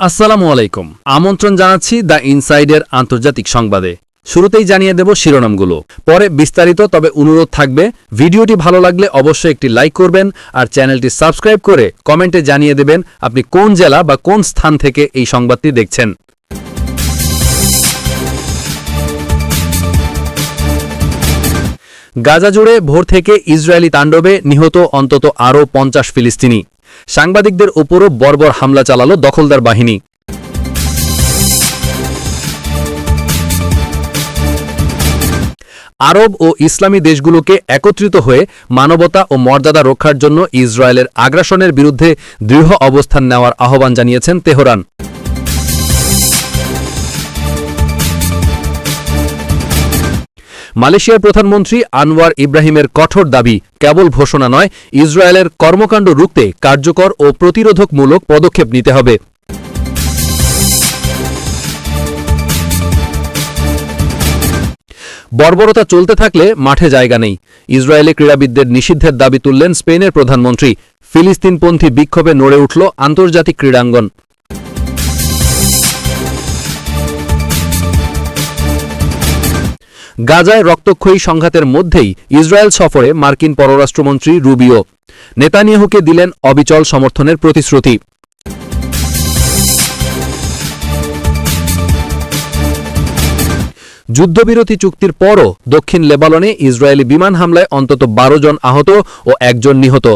আসসালামু আলাইকুম। আমন্ত্রণ জানাচ্ছি দ্য ইনসাইডের আন্তর্জাতিক সংবাদে। শুরুতেই জানিয়ে দেব শিরোনামগুলো। পরে বিস্তারিত, তবে অনুরোধ থাকবে, ভিডিওটি ভালো লাগলে অবশ্যই একটি লাইক করবেন আর চ্যানেলটি সাবস্ক্রাইব করে কমেন্টে জানিয়ে দেবেন আপনি কোন জেলা বা কোন স্থান থেকে এই সংবাদটি দেখছেন। গাজা জুড়ে ভোর থেকে ইসরায়েলি তাণ্ডবে নিহত অন্তত আরও পঞ্চাশ ফিলিস্তিনি। সাংবাদিকদের ওপরও বর্বর হামলা চালালো দখলদার বাহিনী। আরব ও ইসলামী দেশগুলোকে একত্রিত হয়ে মানবতা ও মর্যাদা রক্ষার জন্য ইসরায়েলের আগ্রাসনের বিরুদ্ধে দৃঢ় অবস্থান নেওয়ার আহ্বান জানিয়েছেন তেহরান। মালয়েশিয়ার প্রধানমন্ত্রী আনওয়ার ইব্রাহিমের কঠোর দাবি, কেবল ঘোষণা নয়, ইসরায়েলের কর্মকাণ্ড রুখতে কার্যকর ও প্রতিরোধকমূলক পদক্ষেপ নিতে হবে। বর্বরতা চলতে থাকলে মাঠে জায়গা নেই। ইসরায়েলি ক্রীড়াবিদদের নিষিদ্ধের দাবি তুললেন স্পেনের প্রধানমন্ত্রী। ফিলিস্তিনপন্থী বিক্ষোভে নড়ে উঠল আন্তর্জাতিক ক্রীড়াঙ্গন। গাজায় রক্তক্ষয়ী সংঘাতের মধ্যেই ইসরায়েল সফরে মার্কিন পররাষ্ট্রমন্ত্রী রুবিও। নেতানিয়াহুকে দিলেন অবিচল সমর্থনের প্রতিশ্রুতি। যুদ্ধবিরতি চুক্তির পরও দক্ষিণ লেবাননে ইসরায়েলি বিমান হামলায় অন্তত বারো জন আহত ও একজন নিহত।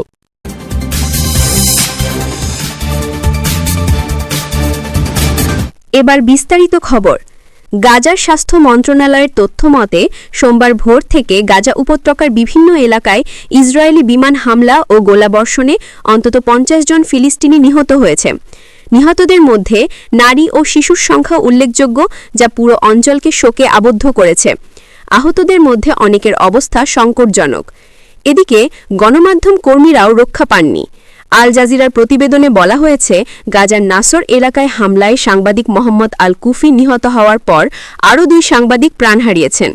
এবার বিস্তারিত খবর। গাজার স্বাস্থ্য মন্ত্রণালয়ের তথ্য মতে, সোমবার ভোর থেকে গাজা উপত্যকার বিভিন্ন এলাকায় ইসরায়েলি বিমান হামলা ও গোলাবর্ষণে অন্তত পঞ্চাশ জন ফিলিস্তিনি নিহত হয়েছে। নিহতদের মধ্যে নারী ও শিশুর সংখ্যা উল্লেখযোগ্য, যা পুরো অঞ্চলকে শোকে আবদ্ধ করেছে। আহতদের মধ্যে অনেকের অবস্থা সংকটজনক। এদিকে গণমাধ্যম কর্মীরাও রক্ষা পাননি। আল জাজিরার প্রতিবেদনে বলা হয়েছে, গাজার নাসর এলাকায় হামলায় সাংবাদিক মোহাম্মদ আল কুফি নিহত হওয়ার পর আরও দুই সাংবাদিক প্রাণ হারিয়েছেন।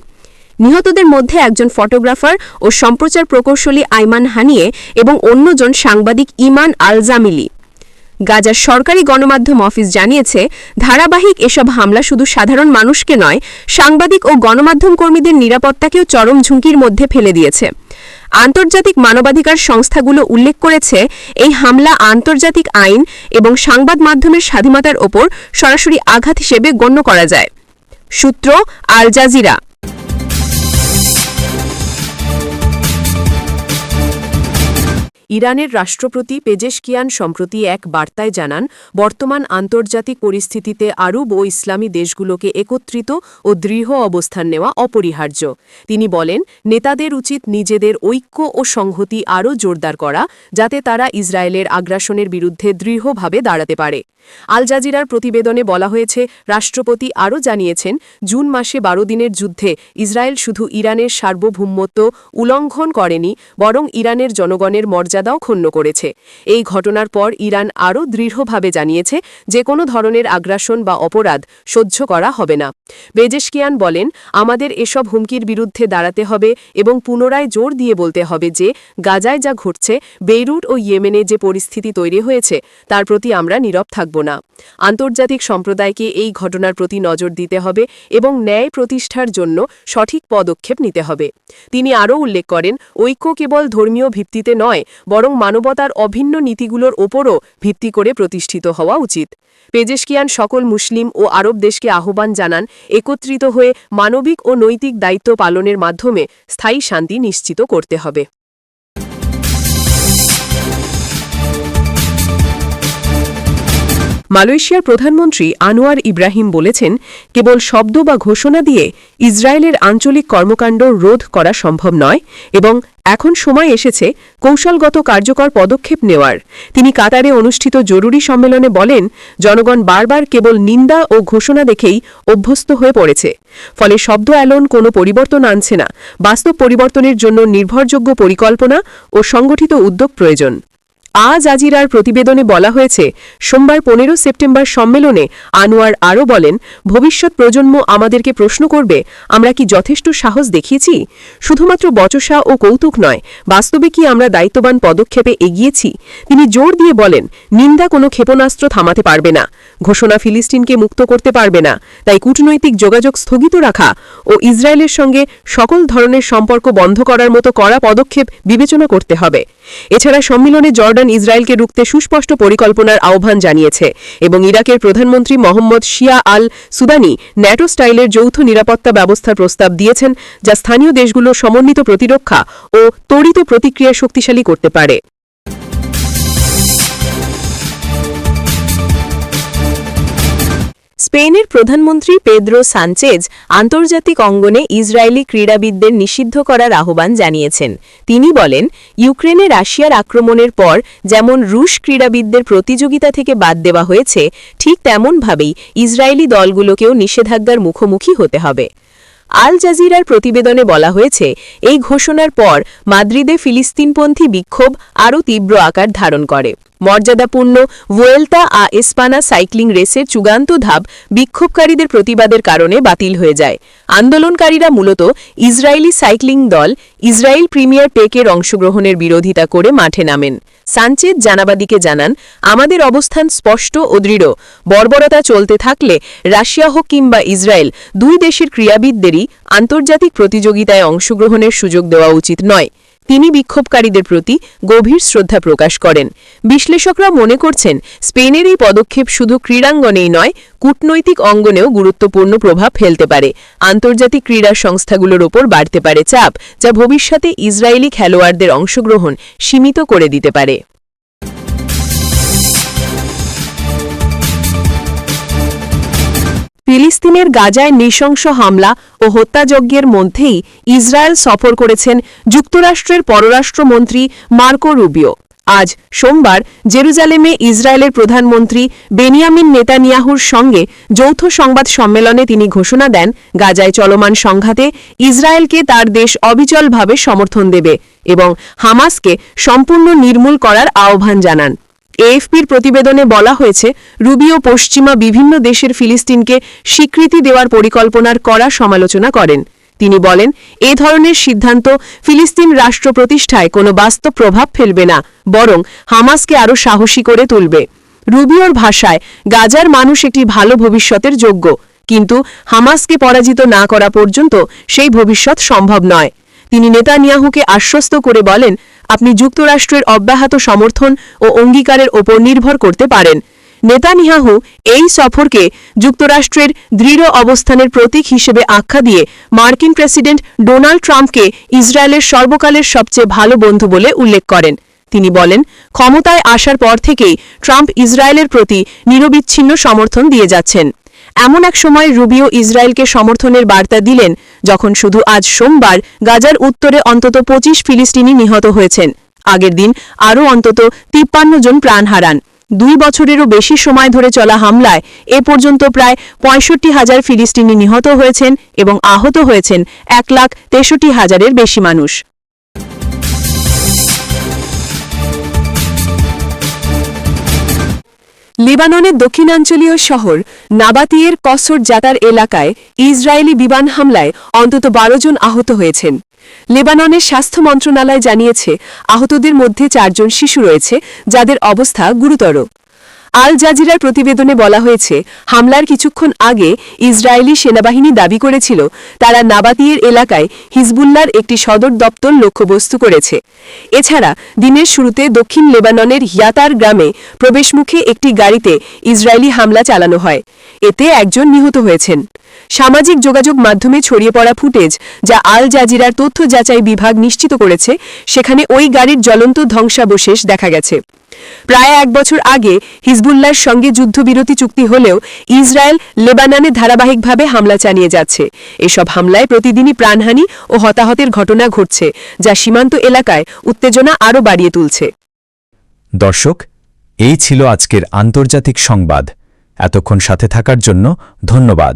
নিহতদের মধ্যে একজন ফটোগ্রাফার ও সম্প্রচার প্রকৌশলী আইমান হানিয়ে এবং অন্যজন সাংবাদিক ইমান আল জামিলি। গাজার সরকারি গণমাধ্যম অফিস জানিয়েছে, ধারাবাহিক এসব হামলা শুধু সাধারণ মানুষকে নয়, সাংবাদিক ও গণমাধ্যম কর্মীদের নিরাপত্তাকেও চরম ঝুঁকির মধ্যে ফেলে দিয়েছে। আন্তর্জাতিক মানবাধিকার সংস্থাগুলো উল্লেখ করেছে, এই হামলা আন্তর্জাতিক আইন এবং সংবাদ মাধ্যমের স্বাধীনতার ওপর সরাসরি আঘাত হিসেবে গণ্য করা যায়। সূত্র আল জাজিরা। ইরানের রাষ্ট্রপতি পেজেশকিয়ান সম্প্রতি এক বার্তায় জানান, বর্তমান আন্তর্জাতিক পরিস্থিতিতে আরব ও ইসলামী দেশগুলোকে একত্রিত ও দৃঢ় অবস্থান নেওয়া অপরিহার্য। তিনি বলেন, নেতাদের উচিত নিজেদের ঐক্য ও সংহতি আরও জোরদার করা, যাতে তারা ইসরায়েলের আগ্রাসনের বিরুদ্ধে দৃঢ়ভাবে দাঁড়াতে পারে। আল জাজিরার প্রতিবেদনে বলা হয়েছে, রাষ্ট্রপতি আরও জানিয়েছেন, জুন মাসে বারো দিনের যুদ্ধে ইসরায়েল শুধু ইরানের সার্বভৌমত্ব উল্লঙ্ঘন করেনি, বরং ইরানের জনগণের মর্যাদাও ক্ষুণ্ণ করেছে। এই ঘটনার পর ইরান আরও দৃঢ়ভাবে জানিয়েছে যে কোনো ধরনের আগ্রাসন বা অপরাধ সহ্য করা হবে না। বেজেশকিয়ান বলেন, আমাদের এসব হুমকির বিরুদ্ধে দাঁড়াতে হবে এবং পুনরায় জোর দিয়ে বলতে হবে যে গাজায় যা ঘটছে, বেইরুট ও ইয়েমেনে যে পরিস্থিতি তৈরি হয়েছে, তার প্রতি আমরা নীরব থাকব না। আন্তর্জাতিক সম্প্রদায়কে এই ঘটনার প্রতি নজর দিতে হবে এবং ন্যায় প্রতিষ্ঠার জন্য সঠিক পদক্ষেপ নিতে হবে। তিনি আরও উল্লেখ করেন, ঐক্য কেবল ধর্মীয় ভিত্তিতে নয় বরং মানবতার অভিন্ন নীতিগুলোর ওপরও ভিত্তি করে প্রতিষ্ঠিত হওয়া উচিত। পেজেশকিয়ান সকল মুসলিম ও আরব দেশকে আহ্বান জানান, একত্রিত হয়ে মানবিক ও নৈতিক দায়িত্ব পালনের মাধ্যমে স্থায়ী শান্তি নিশ্চিত করতে হবে। মালয়েশিয়ার প্রধানমন্ত্রী আনোয়ার ইব্রাহিম বলেছেন, কেবল শব্দ বা ঘোষণা দিয়ে ইসরায়েলের আঞ্চলিক কর্মকাণ্ড রোধ করা সম্ভব নয় এবং এখন সময় এসেছে কৌশলগত কার্যকর পদক্ষেপ নেওয়ার। তিনি কাতারে অনুষ্ঠিত জরুরি সম্মেলনে বলেন, জনগণ বারবার কেবল নিন্দা ও ঘোষণা দেখেই অভ্যস্ত হয়ে পড়েছে। ফলে শব্দ অ্যালন কোনো পরিবর্তন আনছে না। বাস্তব পরিবর্তনের জন্য নির্ভরযোগ্য পরিকল্পনা ও সংগঠিত উদ্যোগ প্রয়োজন। আজ আজিরার প্রতিবেদনে বলা হয়েছে, সোমবার পনেরো সেপ্টেম্বর সম্মেলনে আনোয়ার আরও বলেন, ভবিষ্যৎ প্রজন্ম আমাদেরকে প্রশ্ন করবে, আমরা কি যথেষ্ট সাহস দেখিয়েছি? শুধুমাত্র বচসা ও কৌতুক নয়, বাস্তবে কি আমরা দায়িত্ববান পদক্ষেপে এগিয়েছি? তিনি জোর দিয়ে বলেন, নিন্দা কোনো ক্ষেপণাস্ত্র থামাতে পারবে না, ঘোষণা ফিলিস্তিনকে মুক্ত করতে পারবে না, তাই কূটনৈতিক যোগাযোগ স্থগিত রাখা ও ইসরায়েলের সঙ্গে সকল ধরনের সম্পর্ক বন্ধ করার মতো কড়া পদক্ষেপ বিবেচনা করতে হবে। এছাড়া সম্মিলনে জর্ডান ইসরায়েলকে রুখতে সুস্পষ্ট পরিকল্পনার আহ্বান জানিয়েছে এবং ইরাকের প্রধানমন্ত্রী মোহাম্মদ শিয়া আল সুদানি ন্যাটো স্টাইলের যৌথ নিরাপত্তা ব্যবস্থার প্রস্তাব দিয়েছেন, যা স্থানীয় দেশগুলোর সমন্বিত প্রতিরক্ষা ও ত্বরিত প্রতিক্রিয়া শক্তিশালী করতে পারে। স্পেনের প্রধানমন্ত্রী পেদ্রো সানচেজ আন্তর্জাতিক অঙ্গনে ইসরায়েলি ক্রীড়াবিদদের নিষিদ্ধ করার আহ্বান জানিয়েছেন। তিনি বলেন, ইউক্রেনে রাশিয়ার আক্রমণের পর যেমন রুশ ক্রীড়াবিদদের প্রতিযোগিতা থেকে বাদ দেওয়া হয়েছে, ঠিক তেমনভাবেই ইসরায়েলি দলগুলোকেও নিষেধাজ্ঞার মুখোমুখি হতে হবে। আল জাজিরার প্রতিবেদনে বলা হয়েছে, এই ঘোষণার পর মাদ্রিদে ফিলিস্তিনপন্থী বিক্ষোভ আরও তীব্র আকার ধারণ করে। মর্যাদাপূর্ণ ভুয়েলতা আ এসপানা সাইক্লিং রেসের চূড়ান্ত ধাপ বিক্ষোভকারীদের প্রতিবাদের কারণে বাতিল হয়ে যায়। আন্দোলনকারীরা মূলত ইসরায়েলি সাইক্লিং দল ইসরায়েল প্রিমিয়ার টেকের অংশগ্রহণের বিরোধিতা করে মাঠে নামেন। সানচেজ জানাবাদিকে জানান, আমাদের অবস্থান স্পষ্ট ও দৃঢ়। বর্বরতা চলতে থাকলে রাশিয়া হোক কিংবা ইসরায়েল, দুই দেশের ক্রীড়াবিদদেরই আন্তর্জাতিক প্রতিযোগিতায় অংশগ্রহণের সুযোগ দেওয়া উচিত নয়। তিনি বিক্ষোভকারীদের প্রতি গভীর শ্রদ্ধা প্রকাশ করেন। বিশ্লেষকরা মনে করছেন, স্পেনের এই পদক্ষেপ শুধু ক্রীড়াঙ্গনেই নয়, কূটনৈতিক অঙ্গনেও গুরুত্বপূর্ণ প্রভাব ফেলতে পারে। আন্তর্জাতিক ক্রীড়া সংস্থাগুলোর ওপর বাড়তে পারে চাপ, যা ভবিষ্যতে ইসরায়েলি খেলোয়াড়দের অংশগ্রহণ সীমিত করে দিতে পারে। ফিলিস্তিনের গাজায় নৃশংস হামলা ও হত্যাযজ্ঞের মধ্যেই ইসরায়েল সফর করেছেন যুক্তরাষ্ট্রের পররাষ্ট্রমন্ত্রী মার্কো রুবিও। আজ সোমবার জেরুজালেমে ইসরায়েলের প্রধানমন্ত্রী বেনিয়ামিন নেতানিয়াহুর সঙ্গে যৌথ সংবাদ সম্মেলনে তিনি ঘোষণা দেন, গাজায় চলমান সংঘাতে ইসরায়েলকে তার দেশ অবিচলভাবে সমর্থন দেবে এবং হামাসকে সম্পূর্ণ নির্মূল করার আহ্বান জানান। এএফপির প্রতিবেদনে বলা হয়েছে রুবিও পশ্চিমা বিভিন্ন দেশের ফিলিস্তিনকে স্বীকৃতি দেওয়ার পরিকল্পনার কড়া সমালোচনা করেন। তিনি বলেন, এ ধরনের সিদ্ধান্ত ফিলিস্তিন রাষ্ট্র প্রতিষ্ঠায় কোনো বাস্তব প্রভাব ফেলবে না, বরং হামাসকে আরও সাহসী করে তুলবে। রুবিওর ভাষায়, গাজার মানুষ একটি ভালো ভবিষ্যতের যোগ্য, কিন্তু হামাসকে পরাজিত না করা পর্যন্ত সেই ভবিষ্যৎ সম্ভব নয়। তিনি নেতানিয়াহুকে আশ্বস্ত করে বলেন, আপনি যুক্তরাষ্ট্রের অব্যাহত সমর্থন ও অঙ্গীকারের ওপর নির্ভর করতে পারেন। নেতানিয়াহু এই সফরকে যুক্তরাষ্ট্রের দৃঢ় অবস্থানের প্রতীক হিসেবে আখ্যা দিয়ে মার্কিন প্রেসিডেন্ট ডোনাল্ড ট্রাম্পকে ইসরায়েলের সর্বকালের সবচেয়ে ভালো বন্ধু বলে উল্লেখ করেন। তিনি বলেন, ক্ষমতায় আসার পর থেকেই ট্রাম্প ইসরায়েলের প্রতি নিরবিচ্ছিন্ন সমর্থন দিয়ে যাচ্ছেন। এমন এক সময় রুবিও ইসরায়েলকে সমর্থনের বার্তা দিলেন, যখন শুধু আজ সোমবার গাজার উত্তরে অন্তত পঁচিশ ফিলিস্তিনি নিহত হয়েছেন। আগের দিন আরও অন্তত তিপ্পান্ন জন প্রাণ হারান। দুই বছরেরও বেশি সময় ধরে চলা হামলায় এ পর্যন্ত প্রায় পঁয়ষট্টি হাজার ফিলিস্তিনি নিহত হয়েছেন এবং আহত হয়েছেন এক লাখ তেষট্টি হাজারের বেশি মানুষ। লেবাননের দক্ষিণাঞ্চলীয় শহর নাবাতিয়ের কসর জাতার এলাকায় ইসরায়েলি বিমান হামলায় অন্তত বারো জন আহত হয়েছেন। লেবাননের স্বাস্থ্য মন্ত্রণালয় জানিয়েছে, আহতদের মধ্যে চারজন শিশু রয়েছে, যাদের অবস্থা গুরুতর। আল জাজিরার প্রতিবেদনে বলা হয়েছে, হামলার কিছুক্ষণ আগে ইসরায়েলি সেনাবাহিনী দাবি করেছিল, তারা নাবাতিয়ের এলাকায় হিজবুল্লার একটি সদর দপ্তর লক্ষ্যবস্তু করেছে। এছাড়া, দিনের শুরুতে দক্ষিণ লেবাননের হিয়াতার গ্রামে প্রবেশমুখে একটি গাড়িতে ইসরায়েলি হামলা চালানো হয়। এতে একজন নিহত হয়েছেন। সামাজিক যোগাযোগ মাধ্যমে ছড়িয়ে পড়া ফুটেজ যা আল জাজিরার তথ্য যাচাই বিভাগ নিশ্চিত করেছে, সেখানে ওই গাড়ির জ্বলন্ত ধ্বংসাবশেষ দেখা গেছে। প্রায় এক বছর আগে হিজবুল্লাহর সঙ্গে যুদ্ধবিরতি চুক্তি হলেও ইসরায়েল লেবাননে ধারাবাহিকভাবে হামলা চালিয়ে যাচ্ছে। এসব হামলায় প্রতিদিনই প্রাণহানি ও হতাহতের ঘটনা ঘটছে, যা সীমান্ত এলাকায় উত্তেজনা আরও বাড়িয়ে তুলছে। দর্শক, এই ছিল আজকের আন্তর্জাতিক সংবাদ। এতক্ষণ সাথে থাকার জন্য ধন্যবাদ।